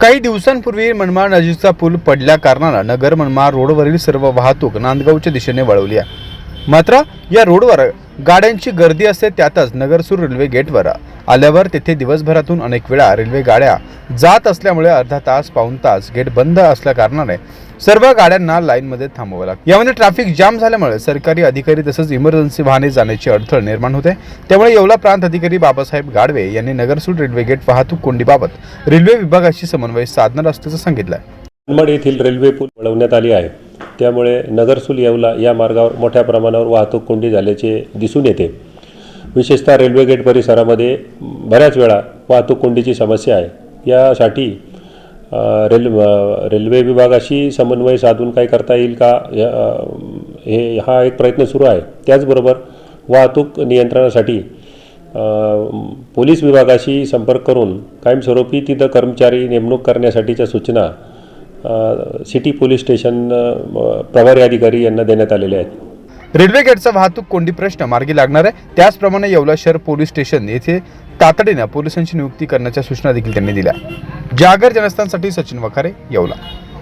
काही दिवसांपूर्वी मनमाड नजीकचा पूल पडल्या कारणानं नगर मनमाड रोडवरील सर्व वाहतूक नांदगावच्या दिशेने वळवली आहे. मात्र या रोडवर गाड्यांची गर्दी असते त्यातच नगरसूर रेल्वे गेटवर. आल्यावर तेथे दिवसभरातून अनेक वेळा रेल्वे गाड्या जात असल्यामुळे अर्धा तास पाऊण तास गेट बंद असल्या कारणाने सर्व गाड्यांना लाईनमध्ये थांबावं लागतं. यामध्ये ट्रॅफिक जाम झाल्यामुळे सरकारी अधिकारी तसंच इमर्जन्सी वाहने जाण्याची अडथळ निर्माण होते. त्यामुळे येवला प्रांत अधिकारी बाबासाहेब गाडवे यांनी नगरसूर रेल्वे गेट वाहतूक कोंडीबाबत रेल्वे विभागाशी समन्वय साधणार असल्याचं सांगितलं येथील रेल्वे पूल वळवण्यात आली आहे. त्यामुळे नगरसूल येवला या मार्गावर मोठ्या प्रमाणावर वाहतूक कोंडी झाल्याचे दिसून येते. विशेषतः रेल्वे गेट परिसरामध्ये बऱ्याच वेळा वाहतूक कोंडीची समस्या आहे. यासाठी रेल रेल्वे विभागाशी समन्वय साधून काही करता येईल का हे हा एक प्रयत्न सुरू आहे. त्याचबरोबर वाहतूक नियंत्रणासाठी पोलीस विभागाशी संपर्क करून कायमस्वरूपी तिथं कर्मचारी नेमणूक करण्यासाठीच्या सूचना सिटी पोलीस स्टेशन प्रभारी अधिकारी यांना देण्यात आलेले आहेत. रेल्वे गेटचा वाहतूक कोंडी प्रश्न मार्गी लागणार आहे. त्याचप्रमाणे येवला शहर पोलीस स्टेशन येथे तातडीनं पोलिसांची नियुक्ती करण्याच्या सूचना देखील त्यांनी दिल्या. जागर जनस्थानसाठी सचिन वखारे येवला.